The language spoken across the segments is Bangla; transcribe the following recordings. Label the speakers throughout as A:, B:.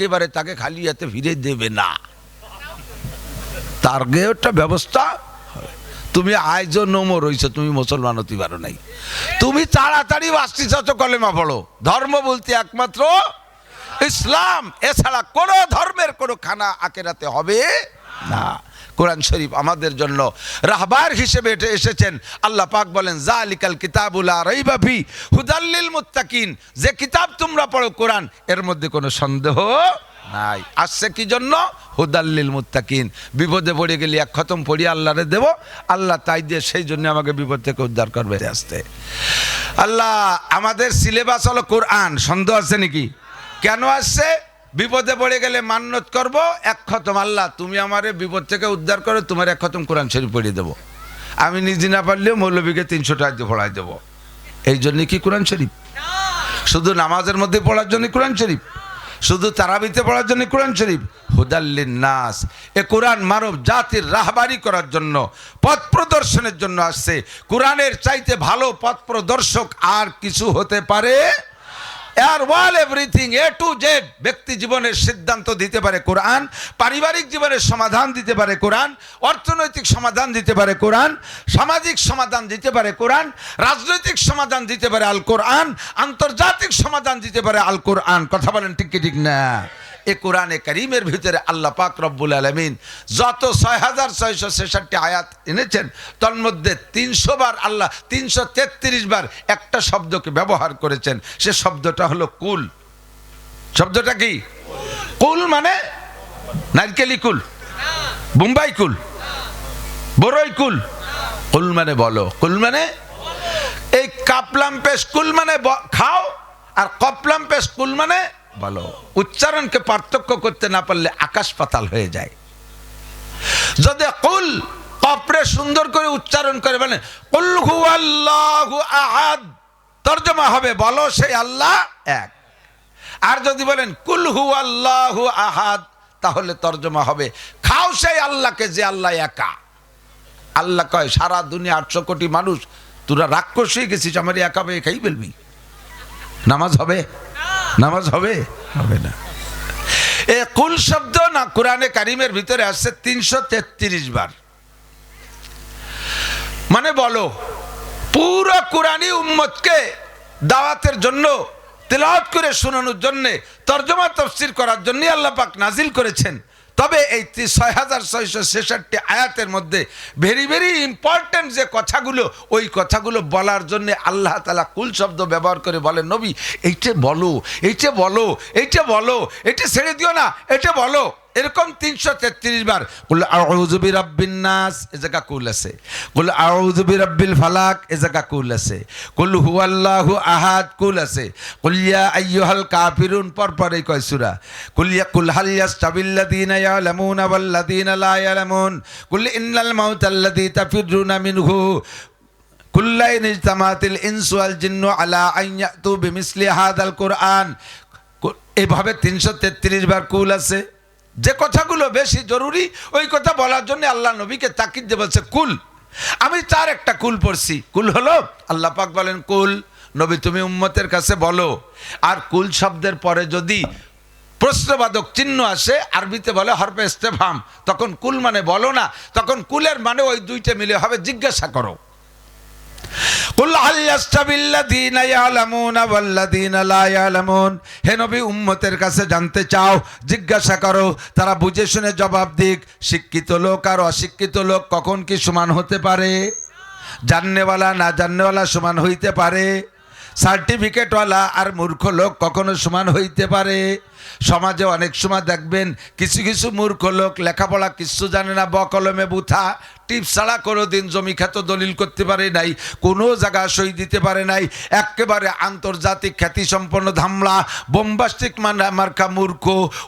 A: একেবারে তাকে খালি হাতে ফিরে দেবে না। তার একটা ব্যবস্থা তুমি আয়জ নমো রয়েছ তুমি মুসলমান হতে পারো নাই। তুমি তাড়াতাড়ি বাস্তি চাচ্ছ কলেমা পড়ো, ধর্ম বলতে একমাত্র ইসলাম। এছাড়া কোনো ধর্মের কোনো খানা আকেরাতে হবে না। কোরআন শরীফ আমাদের জন্য রাহবার হিসেবে এটা এসেছেন। আল্লাহ পাক বলেন, জালিকাল কিতাবুলা রইবাফি হুদাল্লিল মুত্তাকিন। যে কিতাব তোমরা পড়ো কোরআন, এর মধ্যে কোনো সন্দেহ নাই। আসছে কি জন্য? হুদাল্লিল মুত্তাকিন। বিপদে পড়ে গেলে এক খতম পড়ি আল্লাহরে দেব। আল্লাহ তাই দিয়ে সেই জন্য আমাকে বিপদ থেকে উদ্ধার করবে। আসতে। আল্লাহ, আমাদের সিলেবাস হলো কোরআন। সন্দেহ আছে নাকি? কেন আসছে? বিপদে পড়ে গেলে মান্যত করব, এক খতম। আল্লাহ, তুমি আমারে বিপদ থেকে উদ্ধার করো, তোমার এক খতম কোরআন শরীফ পড়িয়ে দেবো। আমি নিজে না পারলেও মৌলবীকে তিনশো টাকা দিয়ে পড়াই দেবো। এই জন্যে কি কোরআন শরীফ? শুধু নামাজের মধ্যে পড়ার জন্য কোরআন শরীফ? শুধু তারাবিতে পড়ার জন্য কোরআন শরীফ? হুদাল্লিন নাস এ কোরআন মানব জাতির রাহবারি করার জন্য, পথ প্রদর্শনের জন্য আসছে। কোরআনের চাইতে ভালো পথ প্রদর্শক আর কিছু হতে পারে এর ওয়াল এভরিথিং এ টু জেড ব্যক্তি জীবনের সিদ্ধান্ত দিতে পারে কোরআন, পারিবারিক জীবনের সমাধান দিতে পারে কোরআন, অর্থনৈতিক সমাধান দিতে পারে কোরআন, সামাজিক সমাধান দিতে পারে কোরআন, রাজনৈতিক সমাধান দিতে পারে আল কোরআন, আন্তর্জাতিক সমাধান দিতে পারে আল কোরআন। কথা বলেন ঠিক কি ঠিক না? এ কোরআনে করিমের ভিতরে আল্লাহ পাক রব্বুল আলমিন যত ছয় হাজার ছয়শো ছেষট্টি আয়াত এনেছেন তন্মধ্যে তিনশো বার আল্লাহ, তিনশো তেত্রিশ বার একটা শব্দকে ব্যবহার করেছেন। সে শব্দটা হলো কুল। শব্দটা কি? কুল মানে নারকেলি কুল বোম্বাই কুল বড়ই কুল। কুল মানে বলো, কুল মানে এই কাপলাম পেশ কুল মানে খাও, আর কপলাম পেশ কুল মানে বলো, উচ্চারণকে পার্থক্য করতে না পারলে আকাশ পাতাল হয়ে যায়। যদি কুল কপরে সুন্দর করে উচ্চারণ করে মানে কুল হু আল্লাহু আহাদ, তর্জমা হবে, বলো সেই আল্লাহ এক। আর যদি বলেন, কুল হু আল্লাহু আহাদ, তাহলে তর্জমা হবে। খাও সেই আল্লাহকে যে আল্লাহ একা। আল্লাহ কয়, সারা দুনিয়া আটশো কোটি মানুষ, তোরা রাক্ষস হয়ে গেছিস, আমার একা খাই বলবি নামাজ হবে? নামাজ হবে? হবে না। এ কুল শব্দ না কোরআনে কারিমের ভিতরে আসছে তিনশো তেত্রিশ বার। মানে বলো, পুরো কোরআনি উম্মতকে দাওয়াতের জন্য, তেলাওয়াত করে শোনানোর জন্যে, তর্জমা, তফসির করার জন্যই আল্লাহ পাক নাজিল করেছেন। তবে এই ছয় হাজার ছয়শো ছেষট্টি আয়াতের মধ্যে ভেরি ভেরি ইম্পর্ট্যান্ট যে কথাগুলো, ওই কথাগুলো বলার জন্যে আল্লাহ তালা কুল শব্দ ব্যবহার করে বলেন, নবী, এইটা বলো এইটা বলো এইটা বলো, এটা ছেড়ে দিও না, এটা বলো। এরকম তিনশো তেত্রিশ বার, কুল আউযুবি রাব্বিন নাস এ জায়গা কুল আছে। কুল আউযুবি রাব্বিল ফালাক এ জায়গা কুল আছে। কুল হুয়াল্লাহু আহাদ কুল আছে। কুলিয়া আইয়ুহাল কাফিরুন পর পর এই কয় সূরা। কুল ইয়া কুল হাল ইয়াস্তাবিল্লাযীনা ইয়ালামুনা ওয়াল্লাযীনা লা ইয়ালামুন কুল ইন্নাল মাউতাল্লাযী তাফিরুনা মিনহু কুল্লাইন ইজতামাতিল ইনসু ওয়াল আলা আন ইয়াতু বিমিসলি হাদাল কুরআন এভাবে তিনশো তেত্রিশ বার কুল আছে। যে কথাগুলো বেশি জরুরি, ওই কথা বলার জন্য আল্লাহ নবীকে তাকিদ দিয়ে বলছে, কুল। আমি তার একটা কুল পড়ছি। কুল হলো, আল্লাহ পাক বলেন, কুল, নবী তুমি উম্মতের কাছে বলো। আর কুল শব্দের পরে যদি প্রশ্নবাদক চিহ্ন আসে, আরবিতে বলে হরপে ইস্তেফাম তখন কুল মানে বলো না, তখন কুলের মানে ওই দুইটা মিলে হবে, জিজ্ঞাসা করো। কুল হাল ইয়াস্তাবিল্লাযীনা ইয়ালামুনা ওয়াল্লাযীনা লা ইয়ালামুন। হে উম্মতের কাছে জানতে চাও, জিজ্ঞাসা করো, তারা বুঝে শুনে জবাব দিক। শিক্ষিত লোক আর অশিক্ষিত লোক কখন কি সমান হতে পারে? জাননেওয়ালা, না জাননেওয়ালা সমান হইতে পারে? সার্টিফিকেটওয়ালা আর মূর্খ লোক কখনো সমান হইতে পারে? সমাজে অনেক সময় দেখবেন, কিছু কিছু মূর্খ লোক লেখাপড়া কিছু জানে না, বকলমে বুথা টিপ ছাড়া কোনো দিন জমি খ্যাত দলিল করতে পারে নাই, কোনো জায়গা সই দিতে পারে নাই। একেবারে আন্তর্জাতিক খ্যাতি সম্পন্ন ধামলা, বোম্বাস্টিক মার্কা মূর্খ,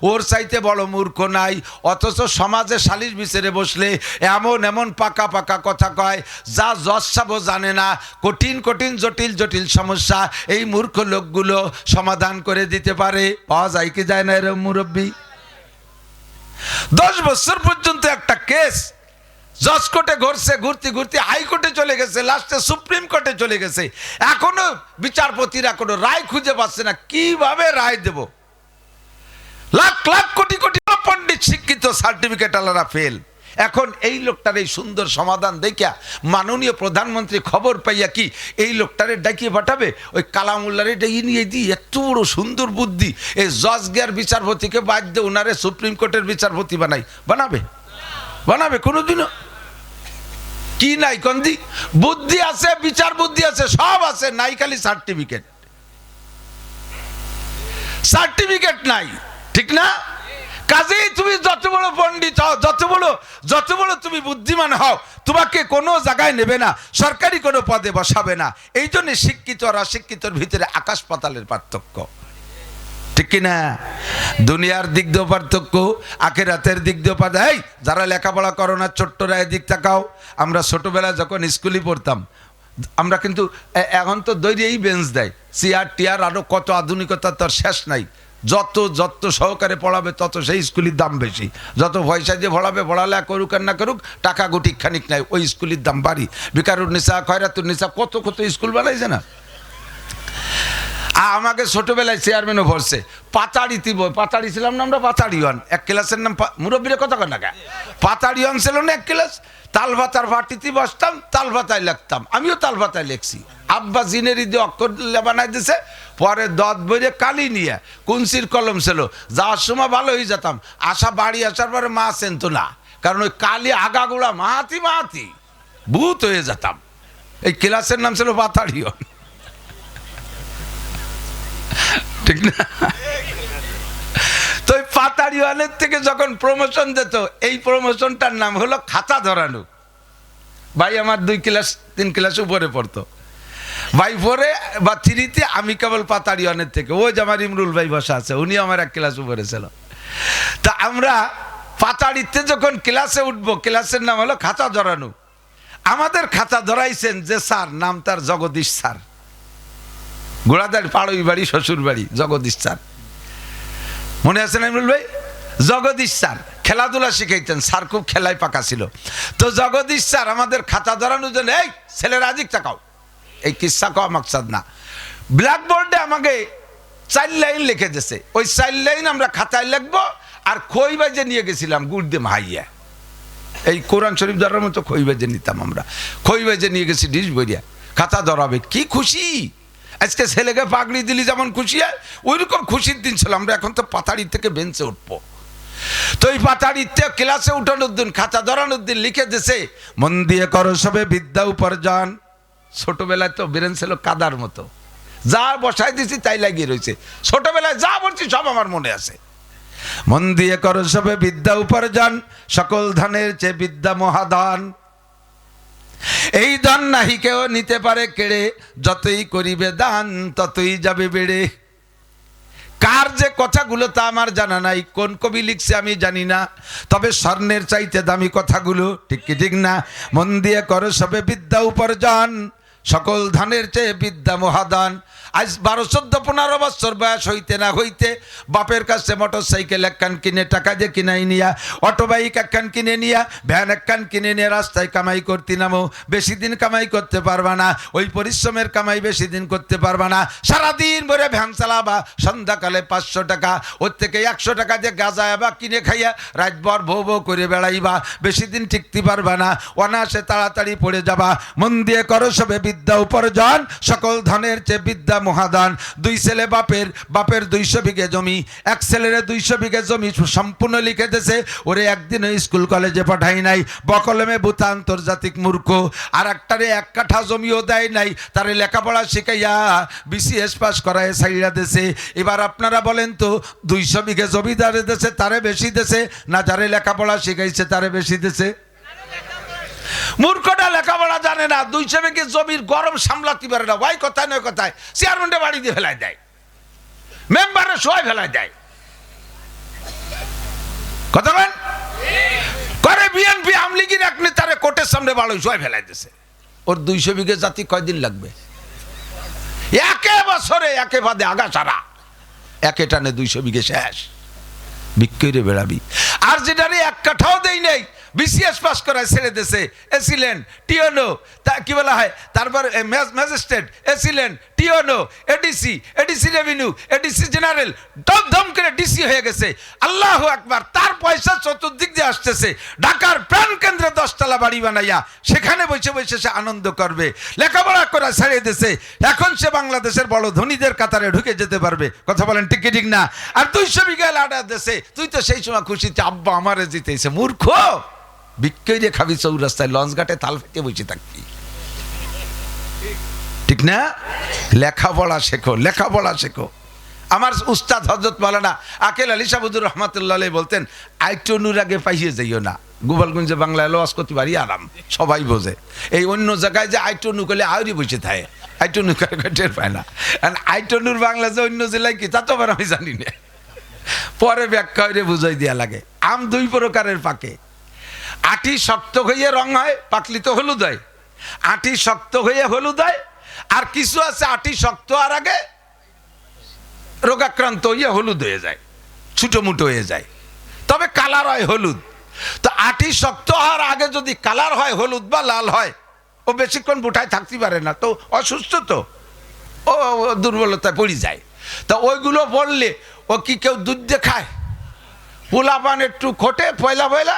A: ওর চাইতে বড় মূর্খ নাই, অথচ সমাজে সালিশ বিচারে বসলে এমন এমন পাকা পাকা কথা কয়, যা জসাবও জানে না। কঠিন কঠিন, জটিল জটিল সমস্যা, এই মূর্খ লোকগুলো সমাধান করে দিতে পারে। পাওয়া যায় কি যায় না এরকম মুরব্বী? দশ বছর পর্যন্ত একটা কেস জজ কোর্টে ঘুরছে, ঘুরতে ঘুরতে হাইকোর্টে চলে গেছে, লাস্টে সুপ্রিম কোর্টে চলে গেছে। এখনও বিচারপতিরা কোনো রায় খুঁজে পাচ্ছে না, কীভাবে রায় দেব? লাখ লাখ কোটি কোটি পণ্ডিত শিক্ষিত সার্টিফিকেট আলারা ফেল এখন এই লোকটার এই সুন্দর সমাধান দেখিয়া মাননীয় প্রধানমন্ত্রী খবর পাইয়া কি এই লোকটারে ডাকিয়ে পাঠাবে? ওই কালামুল্লারে ডেকে নিয়ে দিই এত বড় সুন্দর বুদ্ধি। এই জজ গিয়ার বিচারপতিকে বাদ দিয়ে ওনারে সুপ্রিম কোর্টের বিচারপতি বানাই, বানাবে। বানাবে কোনোদিনও? কি নাই কন্দি? বুদ্ধি আছে, বিচার বুদ্ধি আছে, সব আছে, নাই খালি সার্টিফিকেট সার্টিফিকেট নাই, ঠিক না? কাজেই তুমি যত বড় পণ্ডিত হও, যত বড় যত বড় তুমি বুদ্ধিমান হও, তোমাকে কোনো জায়গায় নেবে না, সরকারি কোনো পদে বসাবে না। এই জন্য শিক্ষিত আর অশিক্ষিতর ভিতরে আকাশ পাতালের পার্থক্য। ঠিক কিনা? দুনিয়ার দিক দিয়েও পার্থক্য আখের আখেরাতের দিক দিয়েও পার্থক্য এই, যারা লেখাপড়া করো না ছোট্ট রায় দিক তাকাও। আমরা ছোটবেলায় যখন স্কুলে পড়তাম, আমরা কিন্তু এখন তো দৈরিয়েই বেঞ্চ দেয়। চেয়ার, টিয়ার আরও কত আধুনিকতা তার শেষ নাই। যত যত সহকারে পড়াবে, তত সেই স্কুলের দাম বেশি। যত পয়সা দিয়ে পড়াবে পড়ালে করুক আর না করুক, টাকা গুটি খানিক নাই, ওই স্কুলের দাম বাড়ি। বিকারুর নিসা খয়রাতুর নিসা, কত কত স্কুল বানাইছে না? আমাকে ছোটবেলায় চেয়ারম্যানও ভরছে পাতাড়ি তিব পাতাড়ি ছিলাম না আমরা পাতাড়িওয়ান, এক ক্লাসের নাম মুরব্বীরা কথা কন? কে পাতাড়িওয়ান ছিল না এক ক্লাস তাল ভাতার পার্টিতে বসতাম তাল ভাতায় লিখতাম, আমিও তাল ভাতায় লিখছি। আব্বা জিনেরি দিয়ে অক্ষর বানাই দিছে, পরে দত বইরে কালি নিয়ে কুঞ্চির কলম ছিল, যাওয়ার সময় ভালো হয়ে যেতাম আসা বাড়ি আসার পরে মা চেনতো না, কারণ ওই কালি আগাগুড়া মাহাতি মাহাতি, ভূত হয়ে যেতাম। এই ক্লাসের নাম ছিল পাতাড়িওয়ান। ঠিক না? তো ওই পাতাড়িওয়ালের থেকে যখন প্রমোশন দিত এই প্রমোশনটার নাম হলো খাতা ধরানো। ভাই, আমার দুই ক্লাস তিন ক্লাস উপরে পড়তো। ভাই ফোরে বা থ্রিতে আমি কেবল পাতাড়িওয়ানের থেকে, ওই যে আমার ইমরুল ভাই বসা আছে উনি আমার এক ক্লাস উপরে ছিল। তা আমরা পাতাড়িতে যখন ক্লাসে উঠবো ক্লাসের নাম হলো খাতা ধরানো। আমাদের খাতা ধরাইছেন যে স্যার, নাম তার জগদীশ স্যার। গোড়াদার পাড়ই বাড়ি, শ্বশুর বাড়ি, জগদীশ স্যার। মনে আছে না ইমরুল ভাই? জগদীশ স্যার, খেলাধুলা শিখাইতেন, স্যার খুব খেলায় পাকা ছিল। তো জগদীশ স্যার, আমাদের খাতা ধরানোর জন্য, এই, ছেলেরা আজিক তাকাও এই কিসা কওয়া মাকসাদ না। ব্ল্যাকবোর্ডে আমাকে চার লাইন লিখে দিয়েছে। ওই চার লাইন আমরা খাতায় লিখব আর খই বাজে নিয়ে গেছিলাম গুড় দিয়ে মাহাইয়া। এই কোরআন শরীফ ধরার মতো খই বেজে নিতাম আমরা। খই বেজে নিয়ে গেছি ডিশ বইয়া খাতা ধরাবে, কি খুশি? আজকে ছেলেকে পাগড়ি দিলি যেমন খুশি হয় ওই রকম খুশির দিন ছিল। আমরা এখন তো পাতাড়ি থেকে বেঞ্চে উঠবো। তো এই পাতাড়িতে ক্লাসে উঠানোর দিন, খাতা ধরানোর দিন লিখে দিছে, মন দিয়ে করো সবে বিদ্যা উপার্জন। ছোটবেলায় তো বেরেন ছিল কাদার মতো। যা বসাই দিছি তাই লাগিয়ে রয়েছে। ছোটবেলায় যা বলছি সব আমার মনে আছে। মন দিয়ে করো সবে বিদ্যা উপার্জন, সকল ধনের চেয়ে বিদ্যা মহাদান। এই দান নাহি কেউ নিতে পারে কেড়ে, যতই করিবে দান ততই যাবে বেড়ে। কার যে কথাগুলো তা আমার জানা নাই, কোন কবি লিখছে আমি জানি না, তবে স্বর্ণের চাইতে দামি কথাগুলো, ঠিক কি ঠিক না? মন দিয়ে করো সবে বিদ্যা উপার্জন, সকল ধানের চেয়ে বিদ্যা মহাদান। আজ বারো, চোদ্দ, পনেরো বছর বয়স হইতে না হইতে বাপের কাছে মোটর সাইকেল একখান কিনে টাকা দিয়ে কিনাই নিয়া, অটো বাইক একখান কিনে নিয়া, ভ্যান একখান কিনে নিয়ে রাস্তায় কামাই করতে নামো। বেশি দিন কামাই করতে পারবা না, ওই পরিশ্রমের কামাই বেশি দিন করতে পারবা না। সারাদিন ভরে ভ্যান চালাবা, সন্ধ্যাকালে পাঁচশো টাকা, ওর থেকে একশো টাকা দিয়ে গাঁজা বা কিনে খাইয়া রাতভর ভো ভো করে বেড়াইবা। বেশি দিন টিকতে পারবা না অনাসে তাড়াতাড়ি পড়ে যাবা। মন দিয়ে করো সবে বিদ্যা উপার্জন, সকল ধনের চেয়ে বিদ্যা মহাদান। দুই ছেলে বাপের বাপের দুইশো বিঘে জমি। এক ছেলের দুইশো বিঘে জমি সম্পূর্ণ লিখে দিয়েছে ওরে একদিন স্কুল কলেজে পাঠাই নাই। বকলমে ভূতা আন্তর্জাতিক মূর্খ। আর একটারে এক কাঠা জমিও দেয় নাই। তারে লেখাপড়া শিখাইয়া বিসিএস পাস করায় সাইরা দেশে এবার আপনারা বলেন তো, দুইশো বিঘে জমিদারে দেশে তারে বেশি দেশে না, যারে লেখাপড়া শিখাইছে, তারে বেশি দেশে মূর্খটা লেখাপড়া জানে না দুইশো বিঘে জমির গরম সামলাতে পারে না। ওই কথায় নয় কথায় চেয়ারম্যানটা বাড়ি দিয়ে ফেলাই দেয় মেম্বারে সবাই ফেলাই দেয়। কথা বলেন? করে বিএনপি আমলিগির এক নেতারে কোর্টের সামনে বাড়ি সবাই ফেলাই দিছে ওর দুইশো বিঘে জাতি কয়দিন লাগবে? একে বছরে, একে বাদে আগা সারা একে টানে দুইশো বিঘে শেষ। বিক্রি বেড়াবি। আর যেটারে এক কাঠাও দেই নেই বিসিএস পাস করায় ছেড়ে দেশে এসিলেন, টিওনো, তা কি বলা হয়? তারপর magistrate, AC land, TNO, ADC ADC revenue, ADC general দম করে ডিসি হয়ে গেছে। আল্লাহ একবার তার পয়সা চতুর্দিক দিয়ে আসতেছে। ঢাকার প্রাণ কেন্দ্রে দশতলা বাড়ি বানাইয়া সেখানে বসে বসে সে আনন্দ করবে। লেখাপড়া করা ছেড়ে দিছে এখন সে বাংলাদেশের বড় ধনীদের কাতারে ঢুকে যেতে পারবে। কথা বলেন, ঠিক ঠিক না? আর দুইশো বিঘা লাডা দেশে তুই তো সেই সময় খুশিতে, আব্বা, আমারে জিতেছে, মূর্খ! দিয়ে খাবি চৌরাস্তায় লঞ্চ ঘাটে তাল ফেটে বসে থাকবি। ঠিক না? লেখাপড়া শেখো লেখাপড়া শেখো। আমার উস্তাদ হজরত মালানা আকেল আলী সাবুদুর রহমতুল্লাহ বলতেন আইটনুর আগে পাইয়ে যাইও না। গোপালগঞ্জে বাংলায় লস করতে পারি, আরাম। সবাই বোঝে। এই অন্য জায়গায় যে আইটনু করলে আউরি বসে থাকে। আইটনু করে টের পায় না। আর আইটনুর বাংলা যে অন্য জেলায় কি, তা তো আমি জানি না। পরে ব্যাখ্যা বুঝাই দেওয়া লাগে। আম দুই প্রকারের পাকে। আটি শক্ত হয়ে রং হয়, পাকলি তো হলুদ হয় আটি শক্ত হয়ে হলুদ হয় আর কিছু আছে আটি শক্ত আর আগে রোগাক্রান্ত হয়ে হলুদ হয়ে যায় মুটো হয়ে যায়। তবে কালার হয় হলুদ। তো আটি শক্ত হওয়ার আগে যদি কালার হয়, হলুদ বা লাল হয়, ও বেশিক্ষণ বুঠায় থাকতে পারে না, তো অসুস্থ তো, ও ও দুর্বলতায় পড়ে যায়। তা ওইগুলো বললে ও কি কেউ দুধ দিয়ে খায় পোলাপান একটু খোটে, পয়লা পয়লা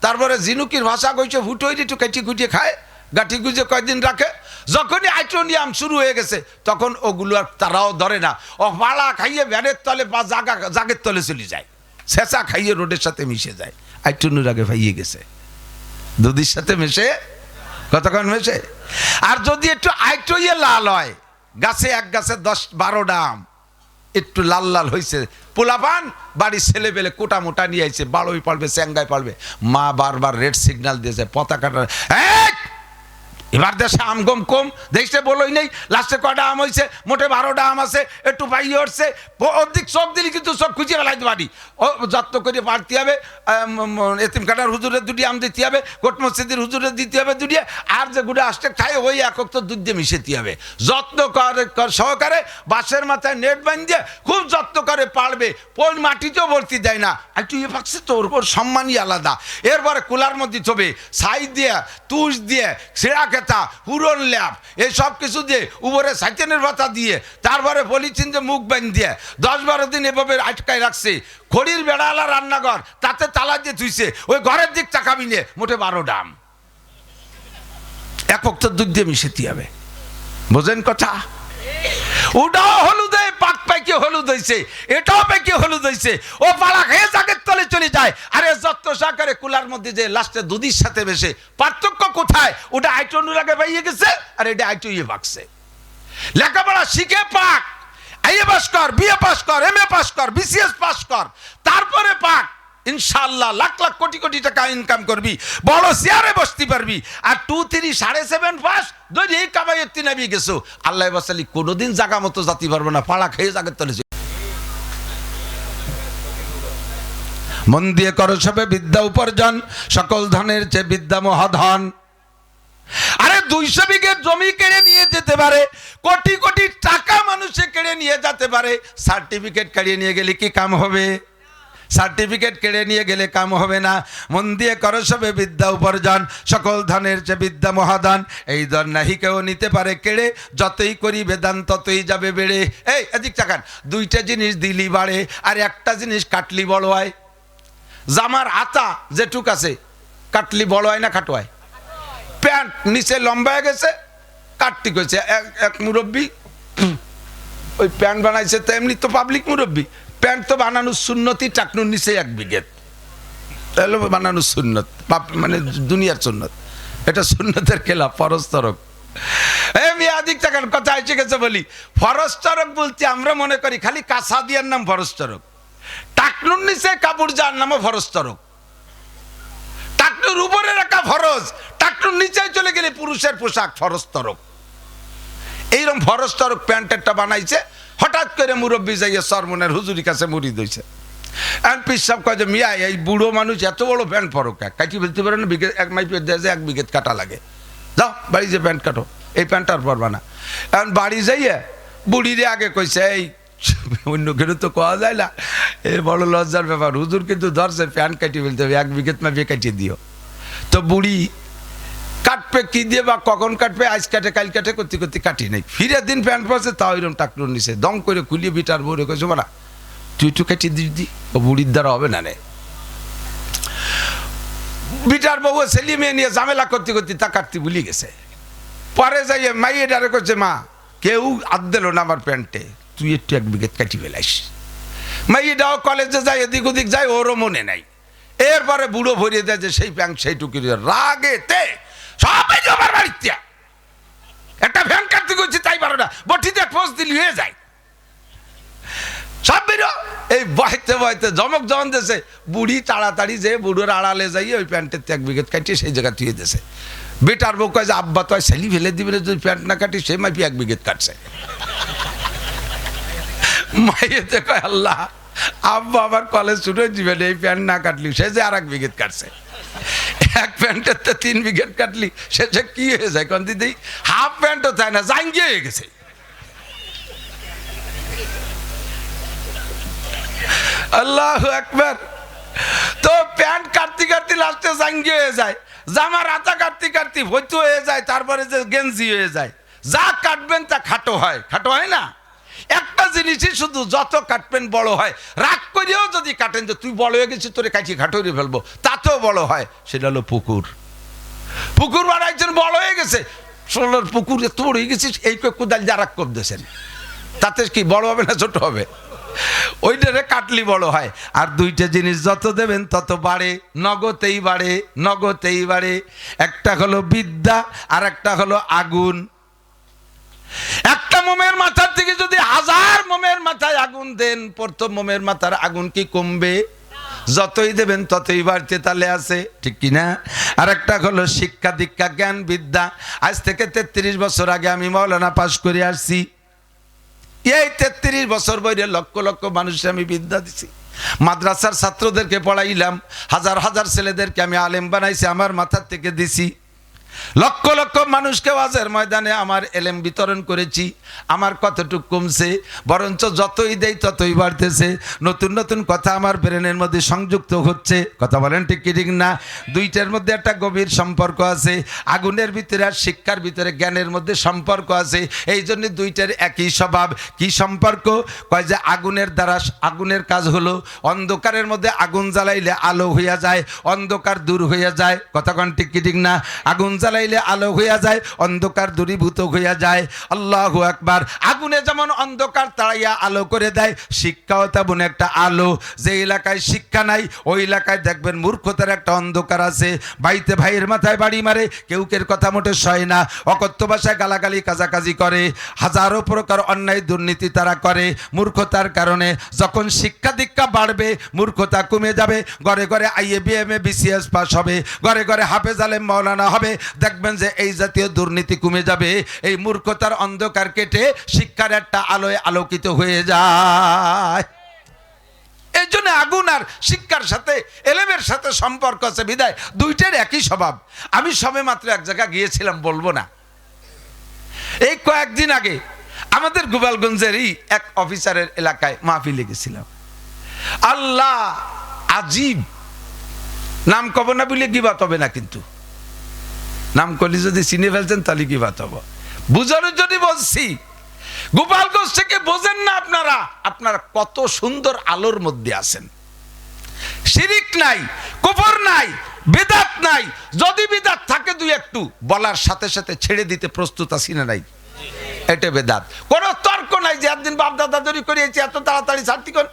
A: তারপরে জিনুকির ভাষা কইছে ফুটোই একটু কেটি কুটিয়ে খায়। গাঠি গুজে কয়দিন রাখে। যখনই আইট্রোনিয়াম শুরু হয়ে গেছে, তখন ওগুলো আর তারাও ধরে না। ও পালা খাইয়ে ভ্যানের তলে বা জাগা, জাগের তলে চলে যায়। শেষা খাইয়ে রোডের সাথে মিশে যায়। আইট্রোনুর আগে ভাইয়ে গেছে। দুদির সাথে মেশে? কতক্ষণ মেশে? আর যদি একটু আইট্রোইয়ে লাল হয়, গাছে এক গাছে দশ বারো ডাম একটু লাল লাল হয়েছে পোলাপান বাড়ির ছেলে পেলে কোটা মোটা নিয়ে আইছে বারোই পারবে চ্যাঙ্গায় পারবে মা বারবার রেড সিগনাল দিয়েছে, পতাকাটা এই! এবার দেশে আম গম কম দেখছে বলোই নেই। লাস্টে কটা আম হয়েছে মোটে বারোটা আম আছে, একটু পাইয়ে উঠছে। অধিক চোখ দিলি কিন্তু সব খুঁজে ফেলাইতে পারি। ও যত্ন করে পারতে হবে এতিম কাটার হুজুরের দুটি আম দিতে হবে, কোট মসজিদের হুজুরের দিতে হবে দুটি। আর যে গুড়ে আসতে খায় ওই একক তো দুধ দিয়ে মিশাতে হবে। যত্ন করে, কর- সহকারে বাঁশের মাথায় নেট বাঁধিয়ে খুব যত্ন করে পারবে। ওই মাটিতেও ভর্তি দেয় না। আর তুই পাচ্ছি তো ওর সম্মানই আলাদা। এরপরে কুলার মধ্যে ছবি সাই দিয়ে, তুষ দিয়ে সেরা খেতা হুরন ল্যাপ, এই সব কিছু দিয়ে উপরে সাইকেনের ভাতা দিয়ে, তারপরে পলিথিন যে মুখ বান দিয়ে দশ বারো দিন এভাবে আটকায় রাখছে। খড়ির বেড়ালা রান্নাঘর, তাতে তালা দিয়ে ধুইছে, ওই ঘরের দিক তাকাবি মিলে মোটে বারো ডাম একক তো দুধ দিয়ে মিশাতে হবে। বোঝেন কথা? ওটাও হলুদ পাক পাইকে হলুদ হয়েছে এটাও পাইকে হলুদ হয়েছে ও পাড়া খেয়ে জাগের তলে চলে যায়। আরে যত্ন সাকারে কুলার মধ্যে যে লাস্টে দুদির সাথে বেশে পার্থক্য কোথায়? ওটা আইটু অনুরাগে পাইয়ে গেছে, আর এটা আইটু ইয়ে পাকছে লেখাপড়া শিখে পাক, আইএ পাস কর, বিএ পাস কর এম এ পাস কর, বিসিএস পাস কর, তারপরে পাক। ইনশাল্লাহ লাখ লাখ কোটি কোটি টাকা ইনকাম করবি। বড় চেয়ারে বসতে পারবি। আর টু থ্রি সাড়ে সেভেন পাস যদি এই কামাই এত্তি নামি গেছো। আল্লাহ বাসালি কোনোদিন জাগা মতো জাতি পারবে না, পাড়া খেয়ে জাগের তলে মন দিয়ে করো সবে বিদ্যা উপার্জন, সকল ধনের চেয়ে বিদ্যা মহাধন। আরে দুইশো বিঘে জমি কেড়ে নিয়ে যেতে পারে, কোটি কোটি টাকা মানুষে কেড়ে নিয়ে যেতে পারে সার্টিফিকেট কাড়িয়ে নিয়ে গেলে কি কাম হবে? সার্টিফিকেট কেড়ে নিয়ে গেলে কাম হবে না। মন দিয়ে করো সবে বিদ্যা উপার্জন, সকল ধনের যে বিদ্যা মহাদান। এই ধর নাহি কেউ নিতে পারে কেড়ে, যতই করি বেদান ততই যাবে বেড়ে। এই, এদিক চাকান দুইটা জিনিস দিলি বাড়ে, আর একটা জিনিস কাটলি বড় হয় জামার আতা যেটুক আছে, কাটলি বড় হয় না খাটো হয় প্যান্ট নিচে লম্বা হয়ে গেছে, কাটতি করেছে এক এক মুরব্বী, ওই প্যান্ট বানাইছে তো এমনি তো পাবলিক মুরব্বী। প্যান্ট তো বানানোর সুন্নতি টাকনুর নিচে এক বিঘেত তাহলে বানানোর সুন্নত মানে দুনিয়ার সুন্নত। এটা সুন্নতের খেলা পরস্তরক মেয়াদিক বলি। ফরস্তরক বলতে আমরা মনে করি খালি নাম ফরস্তরক টাকনুর যার নামও টাকনুর চলে গেলে পুরুষের পোশাক ফরস্তরক এইরকম ফরস্তরক প্যান্টেরটা বানাইছে, হঠাৎ করে মুরব্বী যাইয়ে সরমনের হুজুরি কাছে মুড়ি দিয়েছে। এখন পিসাব কয় যে, মিয়া, এই বুড়ো মানুষ এত বড় প্যান্ট ফরক এক কাটি বলতে পারে না, বিঘে, এক যে এক বিঘেত কাটা লাগে। যাও, বাড়ি যে প্যান্ট কাটো, এই প্যান্ট আর পরবা না। এখন বাড়ি যাইয়ে বুড়িরে আগে কইছে, এই, অন্য কেউ তো কোয়া যায় না। এ বড় লজ্জার ব্যাপার। হুজুর কিন্তু ধরছে, প্যান্ট কাটিয়ে ফেলতে হবে, এক বিঘেত মাপিয়ে কাটিয়ে দিও। তো বুড়ি কাটবে কি দিয়ে বা কখন কাটবে? আজ কাটে, কাল কাটে করতে করতে কাটি নাই। ফিরে দিন প্যান্ট পাশে তাও এরকম টাকলুর নিছে দম করে খুলিয়ে বিটার বউরে কইছো বলা তুই একটু কাটি দিস দি, ও বুড়ির দ্বারা হবে না রে বিটার বউ ছেলে মেয়ে নিয়ে ঝামেলা করতে করতে তা কাটতে ভুলে গেছে। পরে যাইয়ে মাইয়ে ডারে করছে মা, কেউ আদ দিল না আমার প্যান্টে, তুই একটু এক বিঘেত কাটি ফেলাইস। মাইয়েটাও কলেজে যায়, এদিক ওদিক যায়, ওরও মনে নাই। এরপরে বুড়ো ভরিয়ে দেয় যে সেই প্যান্ট সেই টুকি রাগেতে সবাই আমার বাড়িতে একটা ফ্যান কাটতে করছি তাই পারো না। বটিতে পোস্ট দিলি, হয়ে যায়। সব বেরো। এই বয়তে বয়তে জমক জমন দেশে, বুড়ি তাড়াতাড়ি যে বুড়োর আড়ালে যাই, ওই প্যান্টের এক বিঘেত কাটিয়ে সেই জায়গা তুই দেশে। বেটার বউ কয় যে, আব্বা তো সেলি ফেলে দিবে যদি প্যান্ট না কাটি সে মাইপি এক বিঘেত কাটছে। মাইয়েতে কয়, আল্লাহ, আব্বা আবার কলেজ ছুটে দিবে এই প্যান্ট না কাটলি, সে যে আর এক বিঘেত কাটছে। এক প্যান্টের তিন বিঘেত কাটলি যে কি হয়ে যায় কোন দিদি হাফ প্যান্টও তাই না, জাঙ্গিয়ে হয়ে গেছে। আল্লাহ একবার তো প্যান্ট কাটতে কাটতে লাস্টে জাঙ্গি হয়ে যায় জামা রাতা কাটতে কাটতে ভৈতু হয়ে যায়, তারপরে যে গেঞ্জি হয়ে যায়। যা কাটবেন তা খাটো হয় খাটো হয় না? একটা জিনিসই শুধু যত কাটবেন বড় হয়, রাগ করেও যদি কাটেন যে তুই বড় হয়ে গেছিস, তোরে কাটিয়ে খাটো করে ফেলব, তাতেও বড় হয়, সেটা হলো পুকুর। পুকুর বাড়া একজন বড় হয়ে গেছে ষোলোর পুকুর বড় হয়ে গেছিস, এই কোদাল জারাক করতেছেন? তাতে কি বড় হবে না ছোট হবে? ওইটারে কাটলি বড় হয়, আর দুইটা জিনিস যত দেবেন তত বাড়ে নগতেই বাড়ে নগতেই বাড়ে। একটা হলো বিদ্যা, আর একটা হলো আগুন। একটা মোমের মাথার থেকে যদি হাজার মোমের মাথায় আগুন দেন, প্রথম মোমের মাথার আগুন কি কমবে? যতই দেবেন ততই বাড়তে তালে আছে, ঠিক কি না? আর একটা হলো শিক্ষা দীক্ষা জ্ঞান বিদ্যা আজ থেকে তেত্রিশ বছর আগে আমি মৌলানা পাশ করে আসছি। এই তেত্রিশ বছর বয়সে লক্ষ লক্ষ মানুষকে আমি বিদ্যা দিছি। মাদ্রাসার ছাত্রদেরকে পড়াইলাম, হাজার হাজার ছেলেদেরকে আমি আলেম বানাইছি, আমার মাথার থেকে দিছি। লক্ষ লক্ষ মানুষকে ওয়াজের ময়দানে আমার এলেম বিতরণ করেছি, আমার কতটুক কমছে, বরঞ্চ যতই দেই ততই বাড়তেছে, নতুন নতুন কথা আমার ব্রেনের মধ্যে সংযুক্ত হচ্ছে। কথা বলেন ঠিক কি ঠিক না? দুইটার মধ্যে একটা গভীর সম্পর্ক আছে, আগুনের ভিতরে আর শিক্ষার ভিতরে জ্ঞানের মধ্যে সম্পর্ক আছে, এই জন্য দুইটার একই স্বভাব। কি সম্পর্ক? কয় যে আগুনের দ্বারা আগুনের কাজ হলো, অন্ধকারের মধ্যে আগুন জ্বালাইলে আলো হইয়া যায়, অন্ধকার দূর হইয়া যায়। কথা কন ঠিক কি ঠিক না? আগুন জ্বালাইলে আলো হইয়া যায়, অন্ধকার দূরীভূত হইয়া যায়। আল্লাহ একবার আগুনে যেমন অন্ধকার তাড়াইয়া আলো করে দেয়, শিক্ষাও তেমন একটা আলো। যে এলাকায় শিক্ষা নাই, ওই এলাকায় দেখবেন মূর্খতার একটা অন্ধকার আছে। বাইতে ভাইয়ের মাথায় বাড়ি মারে, কেউ কের কথা মোটে সয় না। অকথ্য ভাষায় গালাগালি, কাজাকাজি করে। হাজারো প্রকার অন্যায়, দুর্নীতি তারা করে। মূর্খতার কারণে যখন শিক্ষা দীক্ষা বাড়বে, মূর্খতা কমে যাবে। ঘরে ঘরে আইএ, বিএমএ, বিসিএস পাস হবে। ঘরে ঘরে হাফেজ আলেম মৌলানা হবে। দেখবেন যে এই জাতীয় দুর্নীতি কমে যাবে, এই মূর্খতার অন্ধকার কেটে শিক্ষার একটা আলোয় আলোকিত হয়ে যায়। এই জন্য আগুন আর শিক্ষার সাথে, এলেমের সাথে সম্পর্ক আছে বিদায়, দুইটার একই স্বভাব। আমি সবে মাত্র এক জায়গায় গিয়েছিলাম, বলব না। এই কয়েকদিন আগে আমাদের গোপালগঞ্জেরই এক অফিসারের এলাকায় মাহফিলে গেছিলাম। আল্লাহ আজিব নাম কব না বলে গিবাত হবে না কিন্তু। নাম করলে যদি চিনে ফেলছেন তাহলে গিবাত হব? বুঝানোর জন্য বলছি গোপালগঞ্জ থেকে বোঝেন না আপনারা আপনারা কত সুন্দর আলোর মধ্যে আছেন। শিরিক নাই, কুফর নাই, বেদাত নাই, যদি বেদাত থাকে দুই একটু, বলার সাথে সাথে ছেড়ে দিতে প্রস্তুত আছি না নাই? এটা বেদাত। কোন তর্ক নাই যে একদিন বাপ দাদা দরি করিয়েছি, এত তাড়াতাড়ি ছাড়তি কোন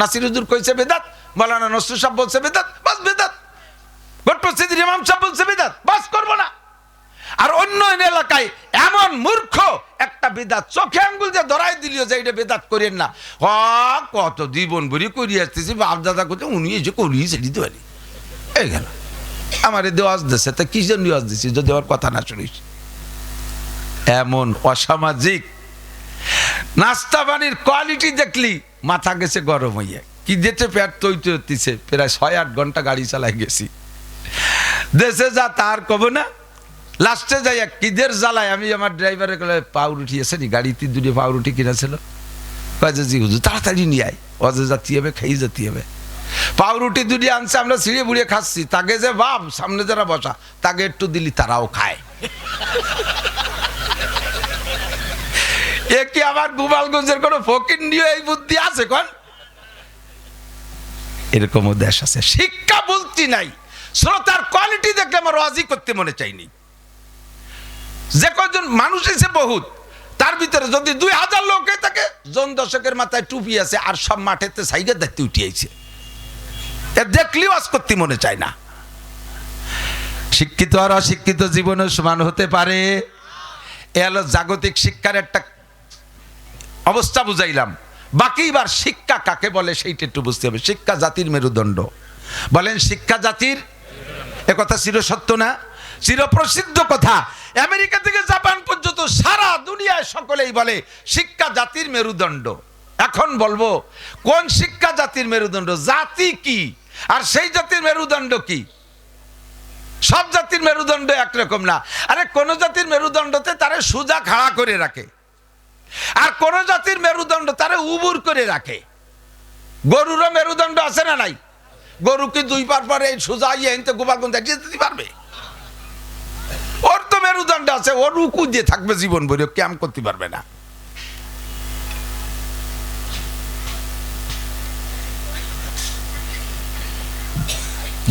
A: নাসির হুজুর কইছে বেদাত, মৌলানা নসরু সাহেব বলছে বেদাত, বাস বেদাত। গট্টসিদির ইমাম সাহেব বলছে না। আর অন্য এলাকায় এমন মূর্খ একটা বেদাত চোখে আঙ্গুল যে ধরাই দিলিও যে এটা বেদাত করেন না। হ, কত জীবন ভরি করিয়ে আসতেছি, বাপ দাদা করতে উনি এসে করিয়ে দিতে পারি। এই গেল। আমার এ দেওয়াজ দিচ্ছে তা কি জন্য দেওয়াজ দিচ্ছি যদি আমার কথা না শুনিস। এমন অসামাজিক নাস্তা পানির কোয়ালিটি দেখলি, মাথা গেছে গরম হইয়া। কি যেতে পেট তৈতে হতিছে প্রায় ছয় আট ঘণ্টা গাড়ি চালাই গেছি। দেশে যা, তার কব না। লাস্টে যাই কিদের জ্বালায়? আমি আমার ড্রাইভারে কলে পাউরুটি আছে নি, গাড়িতে দুটো পাউরুটি কিনেছিল। কয়ে জি হুজুর, তাড়াতাড়ি নিয়ে আয়। অজে যাতে হবে খাই যেতে হবে। পাউরুটি দুটি আনছে, আমরা ছিঁড়ে বুড়িয়ে খাচ্ছি। তাকে যে, বাপ, সামনে যারা বসা, তাকে একটু দিলি, তারাও খায়। এ কি আমার গোপালগঞ্জের কোনো ফকির নিয়ে এই বুদ্ধি আছে কোন? এরকমও দেশ আছে। শিক্ষা বলছি নাই। শ্রোতার কোয়ালিটি দেখলে আমার রাজি করতে মনে চাইনি যে কজন মানুষ এসে বহুত, তার ভিতরে যদি দুই হাজার লোক থাকে, জন দশকের মাথায় টুপি আছে আর সব মাঠেতে সাইকেল দেখতে উঠিয়েছে দেখলেও আজ করতে মনে চায় না। শিক্ষিত আর অশিক্ষিত জীবনে সমান হতে পারে। এ হলো জাগতিক শিক্ষার একটা অবস্থা বুঝাইলাম। বাকিবার শিক্ষা কাকে বলে সেইটা একটু বুঝতে হবে। শিক্ষা জাতির মেরুদণ্ড। বলেন শিক্ষা জাতির এ কথা চির সত্য না চিরপ্রসিদ্ধ কথা। আমেরিকা থেকে জাপান পর্যন্ত সারা দুনিয়ায় সকলেই বলে, শিক্ষা জাতির মেরুদণ্ড। এখন বলব, কোন শিক্ষা জাতির মেরুদণ্ড? জাতি কি? আর সেই জাতির মেরুদণ্ড কি? সব জাতির মেরুদণ্ড একরকম না। আরে, কোন জাতির মেরুদণ্ডতে তারা সোজা খাড়া করে রাখে। আর কোন জাতির মেরুদণ্ড তারা উবুর করে রাখে। গরুরও মেরুদণ্ড আছে না নাই? গরু কি দুই পার পরে সোজা ইয়ে এনতে গোপালগঞ্জ দেখিয়ে দিতে পারবে? ওর তো মেরুদণ্ড আছে ওর উকু দিয়ে থাকবে জীবন ভরে ক্যাম করতে পারবে না।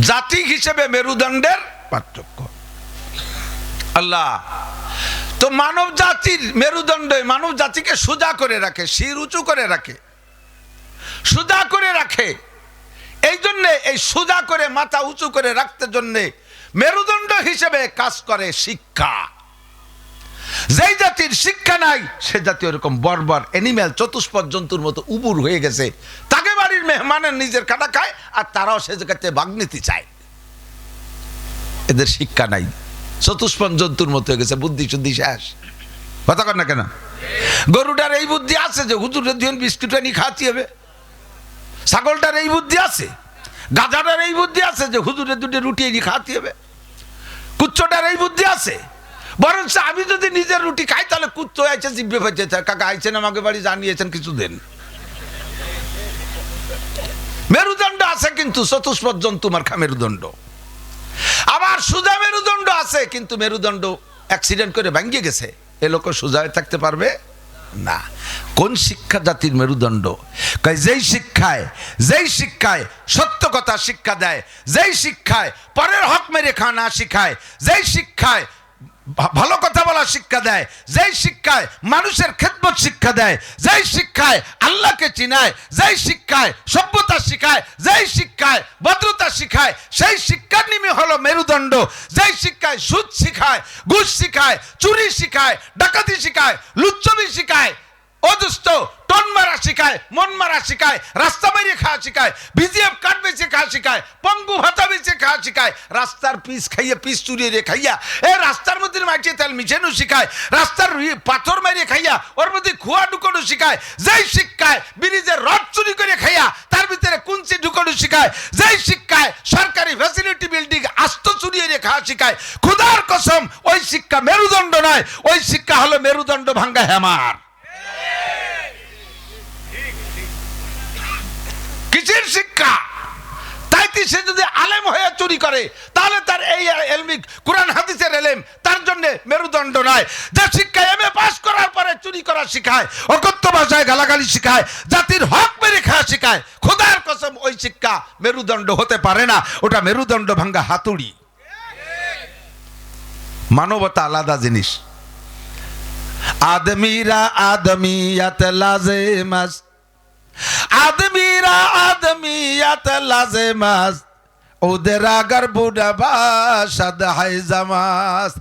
A: জাতি হিসেবে মেরুদণ্ডের পার্থক্য। আল্লাহ, তো মানব জাতির মেরুদণ্ড মানব জাতিকে সোজা করে রাখে, শির উঁচু করে রাখে। সোজা করে রাখে। এই জন্যে এই সোজা করে মাথা উঁচু করে রাখতে জন্যে মেরুদণ্ড হিসেবে কাজ করে শিক্ষা। যেই জাতির শিক্ষা নাই, সে জাতি ওরকম বর্বর অ্যানিম্যাল চতুষ্পদ জন্তুর মতো উবুর হয়ে গেছে। তাকে বাড়ির মেহমানের নিজের কাটা খায় আর তারাও সে জায়গাতে বাগ নিতে চায়। এদের শিক্ষা নাই। চতুষ্পদ জন্তুর মতো হয়ে গেছে, বুদ্ধি শুদ্ধি শেষ। কথা কর না কেন? গরুটার এই বুদ্ধি আছে যে হুজুরের দিন বিস্কুট আনি খাওয়াতে হবে। ছাগলটার এই বুদ্ধি আছে? গাধাটার এই বুদ্ধি আছে যে হুজুরের দুটি রুটি এনে খাওয়াতে হবে? কুচ্চটার এই বুদ্ধি আছে? বরঞ্চ আমি যদি নিজের রুটি খাই, তাহলে কুচ্চ আইছে জিব্বে ফেছে কাকা আইছেন আমাকে বাড়ি, জানিয়েছেন কিছু দেন। মেরুদণ্ড আছে কিন্তু চতুষ্পদ জন্তু মার্খা মেরুদণ্ড। আবার সুজা মেরুদণ্ড আছে কিন্তু মেরুদণ্ড অ্যাক্সিডেন্ট করে ভাঙ্গিয়ে গেছে। এ লোক সোজা হয়ে থাকতে পারবে। না। কোন শিক্ষা জাতির মেরুদণ্ড? কয়, যেই শিক্ষায় যেই শিক্ষায় সত্য কথা শিক্ষা দেয়, যেই শিক্ষায় পরের হক মেরে খাওয়া না শিখায়, যেই শিক্ষায় ভালো কথা বলা শিক্ষা দেয়। যেই শিক্ষায় মানুষের খেদমত শিক্ষা দেয়, যেই শিক্ষায় আল্লাহকে চিনায়, যেই শিক্ষায় সভ্যতা শিখায়, যেই শিক্ষায় ভদ্রতা শিখায়, সেই শিক্ষার নিমে হলো মেরুদণ্ড। যেই শিক্ষায় সুদ শিখায়, ঘুষ শিখায়, চুরি শিখায়, ডাকাতি শিখায় লুচ্চবি শিখায়, অদুষ্ট টন মারা শিখায়, মন মারা শিখায়, রাস্তা বাইরে খাওয়া শিখায়, বিজিএফ কাঠ বেঁচে খাওয়া শিখায়, পঙ্গু ভাতা বেঁচে খাওয়া শিখায়, রাস্তার পিস খাইয়ে, পিস চুরিয়ে রে খাইয়া, এ রাস্তার মধ্যে মাটিয়ে তেল মিশানো শিখায়, রাস্তার পাথর মারিয়ে খাইয়া, ওর মধ্যে খোয়া ঢুকানো শিখায়, যেই শিক্ষায় ব্রিজের রড চুরি করে খাইয়া, তার ভিতরে কুঞ্চি ঢুকানো শিখায়, যেই শিক্ষায় সরকারি ফ্যাসিলিটি বিল্ডিং আস্ত চুরিয়ে রে খাওয়া শিখায় খুদার কসম, ওই শিক্ষা মেরুদণ্ড নয়, ওই শিক্ষা হলো মেরুদণ্ড ভাঙ্গা হ্যামার। কিসের শিক্ষা? তাইতে সে যদি আলেম হয়ে চুরি করে, তাহলে তার এই এলমি, কোরআন, হাদিসের এলেম, তার জন্য মেরুদণ্ড নয়। যে শিক্ষা এম এ পাস করার পরে চুরি করা শিখায়, অকথ্য ভাষায় গালাগালি শিখায়, জাতির হক মেরে খাওয়া শিখায়। খোদার কসম, ওই শিক্ষা মেরুদণ্ড হতে পারে না। ওটা মেরুদণ্ড ভাঙ্গা হাতুড়ি। মানবতা আলাদা জিনিস। আদমিরা আদমিয়াত লাজেমাস আদমিরা আদমিয়াত লাজেমাস ওদের আগার বুড়া বাসাদ হাইজামাস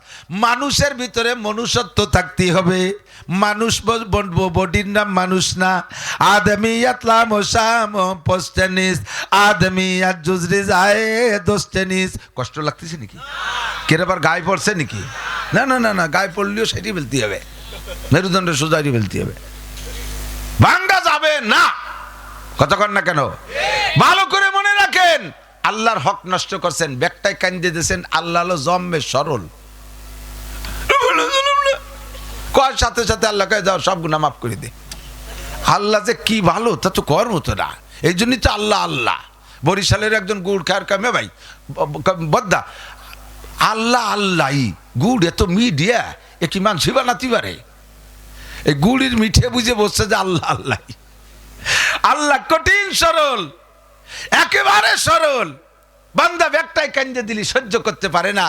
A: মানুষের ভিতরে মনুষ্যত্ব থাকতে হবে। মানুষ বলব বডির নাম মানুষ না। আদমিয়াত জুজরি যায় দোস্তেনিস কষ্ট লাগতেছে নাকি? কেরাবার গায়ে পড়ছে নাকি? না না না না, গায়ে পড়লেও সেটি ফেলতে হবে। মেরুদণ্ড সোজারি ফেলতে হবে। ভাঙ্গা যাবে না। কতক্ষণ না কেন? ভালো করে মনে রাখেন। আল্লাহর হক নষ্ট করছেন, ব্যাগটাই কান্দে দিয়েছেন, আল্লাহ হলো জম্মে সরল। কর সাথে সাথে আল্লাহকে যাও, সব গুণা মাফ করে দে। আল্লাহ যে কি ভালো, তা তো কর মতো না। এই জন্যই তো আল্লাহ আল্লাহ। বরিশালের একজন গুড় খার কামে ভাই, বদ্দা, আল্লাহ আল্লাহ গুড় এত মিডিয়া এ কি মানসি বানাতে পারে? এই গুড়ির মিঠে বুঝে বসছে যে আল্লাহ আল্লাহ আল্লাহ কঠিন সরল, একেবারে সরল। বান্দা ব্যাগটাই কান্দে দিলি সহ্য করতে পারে না।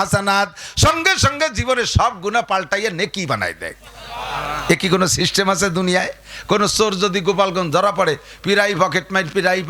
A: হাসানাত। সঙ্গে সঙ্গে জীবনের সব গুনাহ পাল্টাইয়া নেকি বানাই দেয়। এ কি কোনো সিস্টেম আছে দুনিয়ায়? কোন চোর যদি গোপালগঞ্জ ধরা পড়ে, পিরাই পকেট মাইট পিরাই